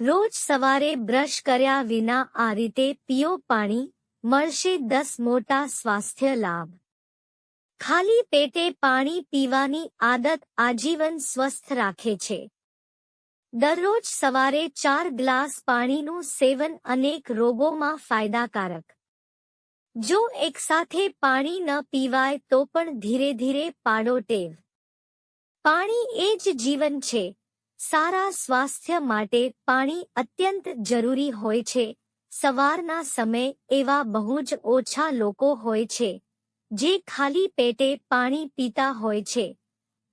રોજ સવારે બ્રશ કર્યા વિના આ રીતે પીઓ પાણી, મળશે દસ મોટા સ્વાસ્થ્ય લાભ. ખાલી પેટે પાણી પીવાની આદત આજીવન સ્વસ્થ રાખે છે. દરરોજ સવારે ચાર ગ્લાસ પાણીનું સેવન અનેક રોગોમાં ફાયદાકારક. જો એકસાથે પાણી ન પીવાય તો પણ ધીરે ધીરે પાડો ટેવ. પાણી એ જ જીવન છે. સારા સ્વાસ્થ્ય માટે પાણી અત્યંત જરૂરી હોય છે. સવારના સમય એવા બહુ જ ઓછા લોકો હોય છે, જે ખાલી પેટે પાણી પીતા હોય છે.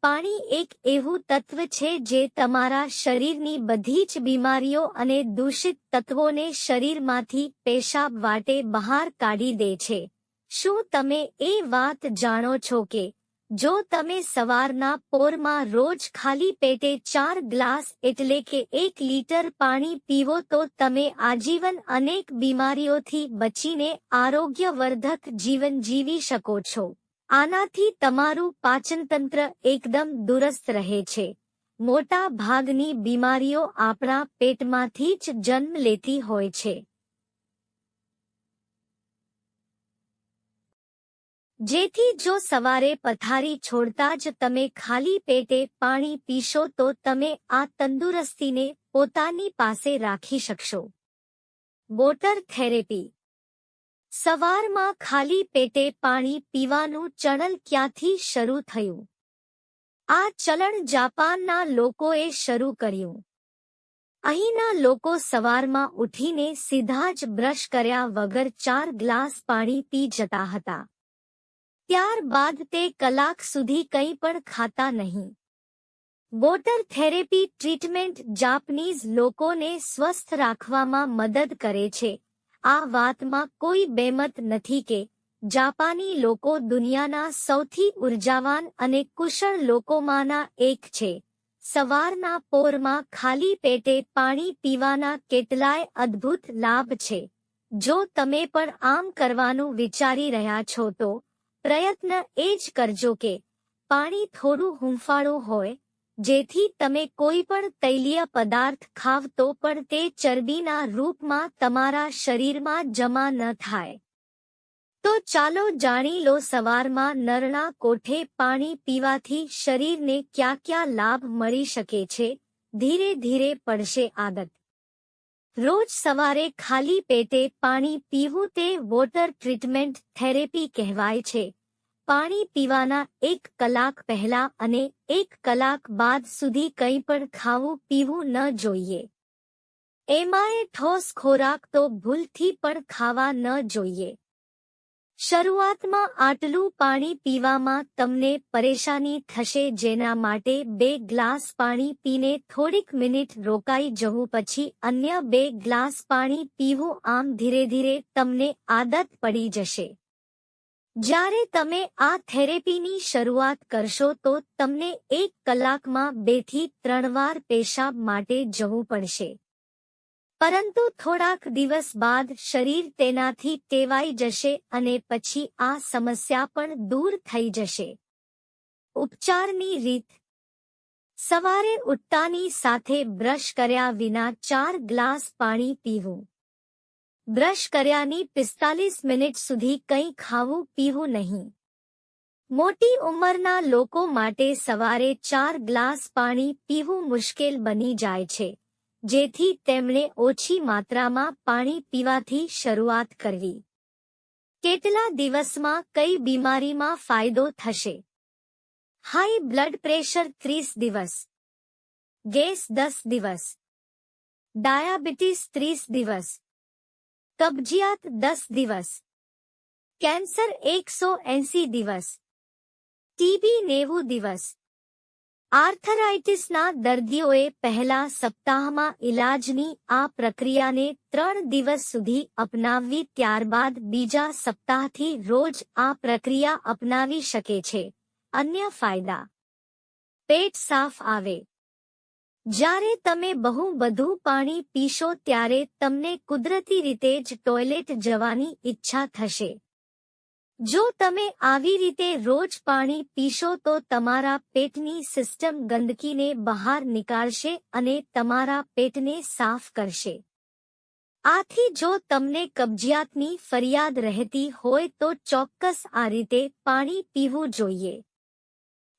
પાણી એક એવું તત્વ છે જે તમારા શરીરની બધી જ બીમારીઓ અને દૂષિત તત્વોને શરીરમાંથી પેશાબ વાટે બહાર કાઢી દે છે. શું તમે એ વાત જાણો છો કે જો તમે સવારના પોરમાં રોજ ખાલી પેટે ચાર ગ્લાસ એટલે કે એક લીટર પાણી પીવો તો તમે આજીવન અનેક બીમારીઓથી બચીને આરોગ્યવર્ધક જીવન જીવી શકો છો. આનાથી તમારું પાચનતંત્ર એકદમ દુરસ્ત રહે છે. મોટા ભાગની બીમારીઓ આપણા પેટમાંથી જ જન્મ લેતી હોય છે. જેથી જો સવારે પથારી છોડતા જ તમે ખાલી પેટે પાણી પીશો તો તમે આ તંદુરસ્તીને પોતાની પાસે રાખી શકશો. Water therapy. સવારમાં ખાલી પેટે પાણી પીવાનું ચણલ ક્યાંથી શરૂ થયું? આ ચલણ જાપાનના લોકોએ શરૂ કર્યું. અહીંના લોકો સવારમાં ઉઠીને સીધા જ બ્રશ કર્યા વગર ચાર ગ્લાસ પાણી પી જતા હતા. ત્યારબાદ તે કલાક સુધી કંઈ પણ ખાતા નહીં. વોટર થેરેપી ટ્રીટમેન્ટ જાપનીઝ લોકોને સ્વસ્થ રાખવામાં મદદ કરે છે. આ વાતમાં કોઈ બેમત નથી કે જાપાની લોકો દુનિયાના સૌથી ઉર્જાવાન અને કુશળ લોકોમાંના એક છે. સવારના પોરમાં ખાલી પેટે પાણી પીવાના કેટલાય અદ્ભુત લાભ છે. જો તમે પણ આમ કરવાનું વિચારી રહ્યા છો તો પ્રયત્ન એ જ કરજો કે પાણી થોડું હુંફાળું હોય, જેથી તમે કોઈ પણ તૈલીય પદાર્થ ખાવ તો પણ તે ચરબીના રૂપમાં તમારા શરીરમાં જમા ન થાય. તો ચાલો જાણી લો સવારમાં નરણા કોઠે પાણી પીવાથી શરીરને ક્યાં ક્યાં લાભ મળી શકે છે, ધીરે ધીરે પડશે આદત. રોજ સવારે ખાલી પેટે પાણી પીવું તે વોટર ટ્રીટમેન્ટ થેરેપી કહેવાય છે. પાણી પીવાના એક કલાક પહેલા અને એક કલાક બાદ સુધી કંઈ પણ ખાવું પીવું ન જોઈએ. એમાંય ઠોસ ખોરાક તો ભૂલથી પણ ખાવા ન જોઈએ. શરૂઆતમાં આટલું પાણી પીવામાં તમને પરેશાની થશે જેના માટે બે ગ્લાસ પાણી પીને થોડીક મિનિટ રોકાઈ જવું પછી અન્ય બે ગ્લાસ પાણી પીવું આમ ધીરે ધીરે તમને આદત પડી જશે. જ્યારે તમે આ થેરેપીની શરૂઆત કરશો તો તમને એક કલાકમાં બેથી ત્રણ વાર પેશાબ માટે જવું પડશે. પરંતુ થોડાક દિવસ બાદ શરીર તેનાથી ટેવાઈ જશે અને પછી આ સમસ્યા પણ દૂર થઈ જશે. ઉપચારની રીત. સવારે ઉઠતાની સાથે બ્રશ કર્યા વિના ચાર ગ્લાસ પાણી પીવું. બ્રશ કર્યાની પિસ્તાલીસ મિનિટ સુધી કંઈ ખાવું પીવું નહીં. મોટી ઉંમરના લોકો માટે સવારે ચાર ગ્લાસ પાણી પીવું મુશ્કેલ બની જાય છે. જેથી તેમણે ઓછી માત્રામાં પાણી પીવાથી શરૂઆત કરવી. કેટલા દિવસમાં કઈ બીમારીમાં ફાયદો થશે? હાઈ બ્લડ પ્રેશર ત્રીસ દિવસ. ગેસ દસ દિવસ. ડાયાબિટીસ ત્રીસ દિવસ. કબજિયાત દસ દિવસ. કેન્સર એકસો એંસી દિવસ. ટીબી નેવું દિવસ. આર્થરાઇટિસના દર્દીઓએ પહેલા સપ્તાહમાં ઇલાજની આ પ્રક્રિયાને ત્રણ દિવસ સુધી અપનાવવી ત્યારબાદ બીજા સપ્તાહથી રોજ આ પ્રક્રિયા અપનાવી શકે છે. અન્ય ફાયદા. પેટ સાફ આવે. જ્યારે તમે બહુ બધું પાણી પીશો ત્યારે તમને કુદરતી રીતે જ ટોયલેટ જવાની ઈચ્છા થશે. જો તમે આવી રીતે રોજ પાણી પીશો તો તમારા પેટની સિસ્ટમ ગંદકીને બહાર નીકાળશે અને તમારા પેટને સાફ કરશે. આથી જો તમને કબજિયાતની ફરિયાદ રહેતી હોય તો ચોક્કસ આ રીતે પાણી પીવું જોઈએ.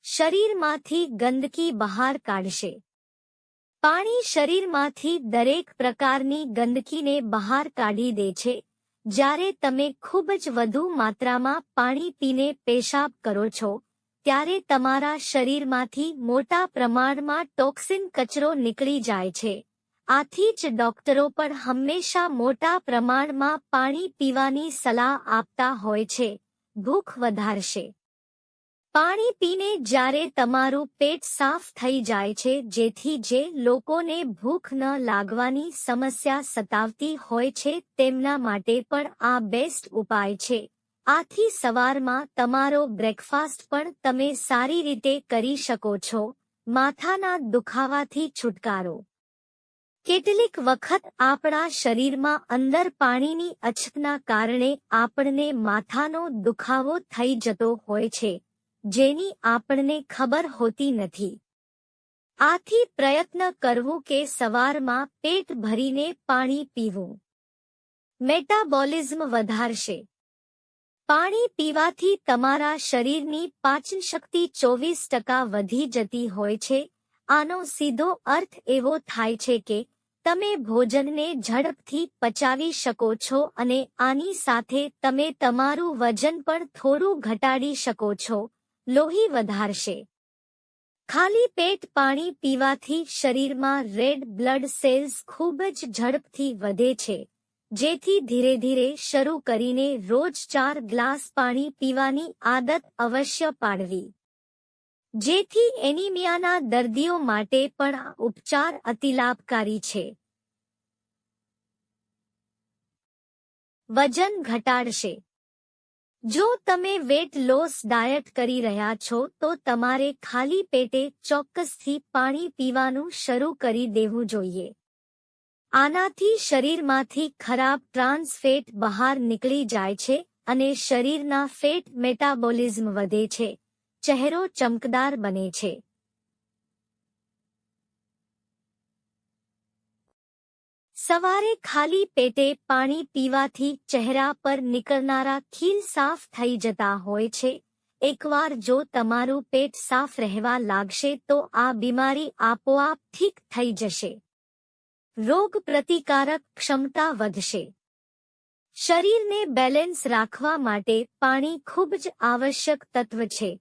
શરીરમાંથી ગંદકી બહાર કાઢશે. પાણી શરીરમાંથી દરેક પ્રકારની ગંદકીને બહાર કાઢી દે છે. જ્યારે તમે ખૂબ જ વધુ માત્રામાં પાણી પીને પેશાબ કરો છો, ત્યારે તમારા શરીરમાંથી મોટા પ્રમાણમાં ટોક્સિન કચરો નીકળી જાય છે. આથી જ ડોક્ટરો પણ હંમેશા મોટા પ્રમાણમાં પાણી પીવાની સલાહ આપતા હોય છે. ભૂખ વધારશે. પાણી પીને જ્યારે તમારું પેટ સાફ થઈ જાય છે, જેથી જે લોકોને ભૂખ ન લાગવાની સમસ્યા સતાવતી હોય છે, તેમના માટે પણ આ બેસ્ટ ઉપાય છે. આથી સવારમાં તમારો બ્રેકફાસ્ટ પણ તમે સારી રીતે કરી શકો છો. માથાના દુખાવાથી છુટકારો. કેટલીક વખત આપણા શરીરમાં અંદર પાણીની અછતના કારણે આપણને માથાનો દુખાવો થઈ જતો હોય છે. જેની આપણને ખબર હોતી નથી. આથી પ્રયત્ન કરવું કે સવારમાં પેટ ભરીને પાણી પીવું. મેટાબોલિઝમ વધારશે. પાણી પીવાથી તમારા શરીરની પાચન શક્તિ ચોવીસ ટકા વધી જતી હોય છે. આનો સીધો અર્થ એવો થાય છે કે તમે ભોજનને ઝડપથી પચાવી શકો છો અને આની સાથે તમે તમારું વજન પણ થોડું ઘટાડી શકો છો. લોહી વધારશે. ખાલી પેટ પાણી પીવાથી શરીરમાં રેડ બ્લડ સેલ્સ ખૂબ જ ઝડપથી વધે છે, જેથી ધીરે ધીરે શરૂ કરીને રોજ ચાર ગ્લાસ પાણી પીવાની આદત અવશ્ય પાડવી. જેથી એનિમિયાના દર્દીઓ માટે પણ આ ઉપચાર અતિલાભકારી છે. વજન ઘટાડશે. જો તમે વેટ લોસ ડાયટ કરી રહ્યા છો, તો તમારે ખાલી પેટે ચોક્કસથી પાણી પીવાનું શરૂ કરી દેવું જોઈએ. આનાથી શરીરમાંથી ખરાબ ટ્રાન્સ ફેટ બહાર નીકળી જાય છે અને શરીરના ફેટ મેટાબોલિઝમ વધે છે. ચહેરો ચમકદાર બને છે. સવારે ખાલી પેટે પાણી પીવાથી ચહેરા પર નીકળનારા ખીલ સાફ થઈ જતા હોય છે. એકવાર જો તમારું પેટ સાફ રહેવા લાગશે તો આ બીમારી આપોઆપ ઠીક થઈ જશે. રોગ પ્રતિકારક ક્ષમતા વધશે. શરીરને બેલેન્સ રાખવા માટે પાણી ખૂબ જ આવશ્યક તત્વ છે.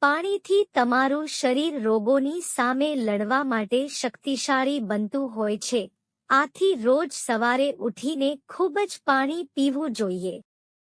પાણીથી તમારું શરીર રોગોની સામે લડવા માટે શક્તિશાળી બનતું હોય છે. આથી રોજ સવારે ઉઠીને ખૂબ જ પાણી પીવું જોઈએ.